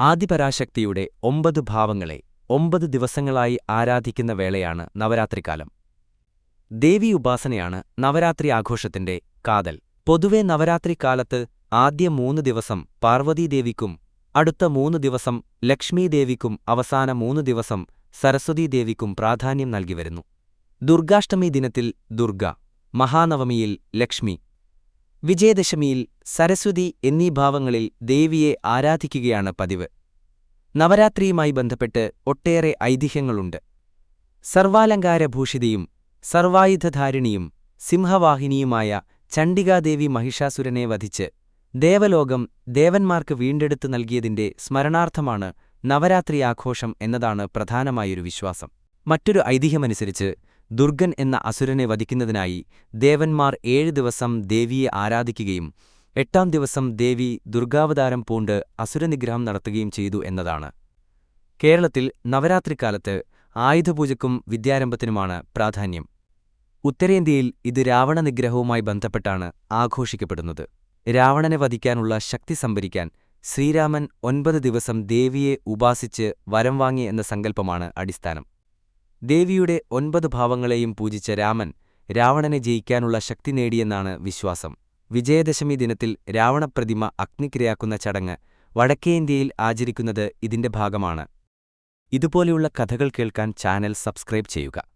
ആദിപരാശക്തിയുടെ ഒമ്പത് ഭാവങ്ങളെ ഒമ്പത് ദിവസങ്ങളായി ആരാധിക്കുന്ന വേളയാണ് നവരാത്രികാലം ദേവി ഉപാസനയാണ് നവരാത്രി ആഘോഷത്തിന്റെ കാതൽ. പൊതുവെ നവരാത്രിക്കാലത്ത് ആദ്യ മൂന്ന് ദിവസം പാർവതീദേവിക്കും അടുത്ത മൂന്ന് ദിവസം ലക്ഷ്മീദേവിക്കും അവസാന മൂന്ന് ദിവസം സരസ്വതീദേവിക്കും പ്രാധാന്യം നൽകി വരുന്നു ദുർഗാഷ്ടമി ദിനത്തിൽ ദുർഗ മഹാനവമിയിൽ ലക്ഷ്മി വിജയദശമിയിൽ സരസ്വതി എന്നീ ഭാവങ്ങളിൽ ദേവിയെ ആരാധിക്കുകയാണ് പതിവ്. നവരാത്രിയുമായി ബന്ധപ്പെട്ട് ഒട്ടേറെ ഐതിഹ്യങ്ങളുണ്ട്. സർവാലങ്കാരഭൂഷിതയും സർവായുധധാരിണിയും സിംഹവാഹിനിയുമായ ചണ്ഡികാദേവി മഹിഷാസുരനെ വധിച്ച് ദേവലോകം ദേവന്മാർക്ക് വീണ്ടെടുത്തു നൽകിയതിന്റെ സ്മരണാർത്ഥമാണ് നവരാത്രി ആഘോഷം എന്നതാണ് പ്രധാനമായൊരു വിശ്വാസം. മറ്റൊരു ഐതിഹ്യമനുസരിച്ച് ദുർഗൻ എന്ന അസുരനെ വധിക്കുന്നതിനായി ദേവന്മാർ ഏഴ് ദിവസം ദേവിയെ ആരാധിക്കുകയും എട്ടാം ദിവസം ദേവി ദുർഗാവതാരം പൂണ്ട് അസുരനിഗ്രഹം നടത്തുകയും ചെയ്തു എന്നതാണ്. കേരളത്തിൽ നവരാത്രിക്കാലത്ത് ആയുധപൂജക്കും വിദ്യാരംഭത്തിനുമാണ് പ്രാധാന്യം. ഉത്തരേന്ത്യയിൽ ഇത് രാവണനിഗ്രഹവുമായി ബന്ധപ്പെട്ടാണ് ആഘോഷിക്കപ്പെടുന്നത്. രാവണനെ വധിക്കാനുള്ള ശക്തി സംഭരിക്കാൻ ശ്രീരാമൻ ഒൻപത് ദിവസം ദേവിയെ ഉപാസിച്ച് വരം വാങ്ങി എന്ന സങ്കല്പമാണ് അടിസ്ഥാനം. ദേവിയുടെ ഒൻപത് ഭാവങ്ങളെയും പൂജിച്ച രാമൻ രാവണനെ ജയിക്കാനുള്ള ശക്തി നേടിയെന്നാണ് വിശ്വാസം. വിജയദശമി ദിനത്തിൽ രാവണപ്രതിമ അഗ്നിക്കിരയാക്കുന്ന ചടങ്ങ് വടക്കേ ഇന്ത്യയിൽ ആചരിക്കുന്നത് ഇതിന്റെ ഭാഗമാണ്. ഇതുപോലെയുള്ള കഥകൾ കേൾക്കാൻ ചാനൽ സബ്സ്ക്രൈബ് ചെയ്യുക.